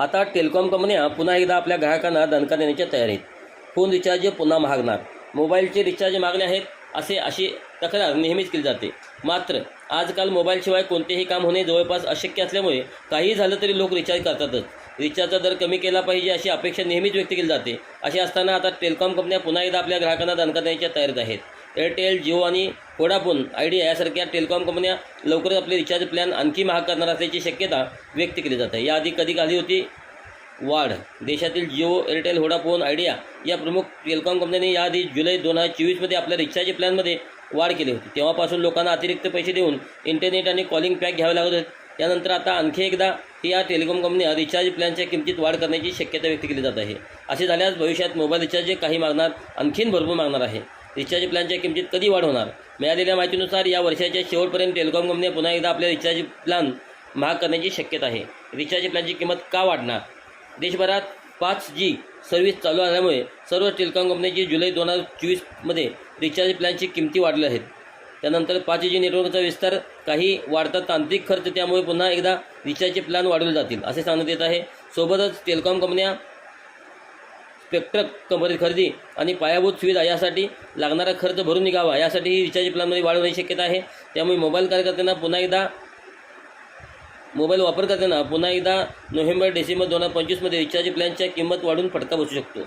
आता टेलिकॉम कंपन्या पुन्हा एकदा आपल्या ग्राहकांना दणका देण्याच्या तयारीत. फोन रिचार्ज पुन्हा महागणार. मोबाईलचे रिचार्ज मागले आहेत असे अशी तक्रार नेहमीच केली जाते. मात्र आजकाल मोबाईलशिवाय कोणतेही काम होणे जवळपास अशक्य असल्यामुळे काहीही झालं तरी लोक रिचार्ज करतातच. रिचार्जचा दर कमी केला पाहिजे अशी अपेक्षा नेहमीच व्यक्त केली जाते. असे असताना आता टेलिकॉम कंपन्या पुन्हा एकदा आपल्या ग्राहकांना दणका देण्याच्या तयारीत आहेत. एअरटेल जिओ आणि वोडाफोन आयडिया यासारख्या टेलिकॉम कंपन्या लवकरच आपले रिचार्ज प्लॅन आणखी महाग करणार असल्याची शक्यता व्यक्त केली जात आहे. याआधी कधी आली होती? वाढ. देशातील जिओ एअरटेल व्होडाफोन आयडिया या प्रमुख टेलिकॉम कंपन्यांनी याआधी जुलै दोन हजार चोवीसमध्ये आपल्या रिचार्ज प्लॅनमध्ये वाढ केली होती. तेव्हापासून लोकांना अतिरिक्त पैसे देऊन इंटरनेट आणि कॉलिंग पॅक घ्यावे लागत होते. त्यानंतर आता आणखी एकदा या टेलिकॉम कंपन्या रिचार्ज प्लॅनच्या किमतीत वाढ करण्याची शक्यता व्यक्त केली जात आहे. असे झाल्यास भविष्यात मोबाईल रिचार्ज काही मागणार आणखीन भरपूर मागणार आहे. रिचार्ज प्लॅनच्या किमतीत कधी वाढ होणार? मिळालेल्या माहितीनुसार या वर्षाच्या शेवटपर्यंत टेलिकॉम कंपन्या पुन्हा एकदा आपल्या रिचार्ज प्लॅन महाग करण्याची शक्यता आहे. रिचार्ज प्लॅनची किंमत का वाढणार? देशभरात पाच जी सर्व्हिस चालू आल्यामुळे सर्व टेलिकॉम कंपन्यांची जुलै दोन हजार चोवीसमध्ये रिचार्ज प्लॅनची किमती वाढल्या आहेत. त्यानंतर पाच जी नेटवर्कचा विस्तार काही वाढता तांत्रिक खर्च त्यामुळे पुन्हा एकदा रिचार्जचे प्लॅन वाढवले जातील असे सांगण्यात येत आहे. सोबतच टेलिकॉम कंपन्या स्पेक्ट्रम कंपनी खरेदी आणि पायाभूत सुविधा यासाठी लागणारा खर्च भरून निघावा यासाठी ही रिचार्ज प्लॅनमध्ये वाढ होण्याची शक्यता आहे. त्यामुळे मोबाईल कार्यकर्त्यांना पुन्हा एकदा मोबाईल वापरकर्त्यांना पुन्हा एकदा नोव्हेंबर डिसेंबर दोन हजार पंचवीसमध्ये रिचार्ज प्लॅनच्या किंमत वाढून फटका बसू शकतो.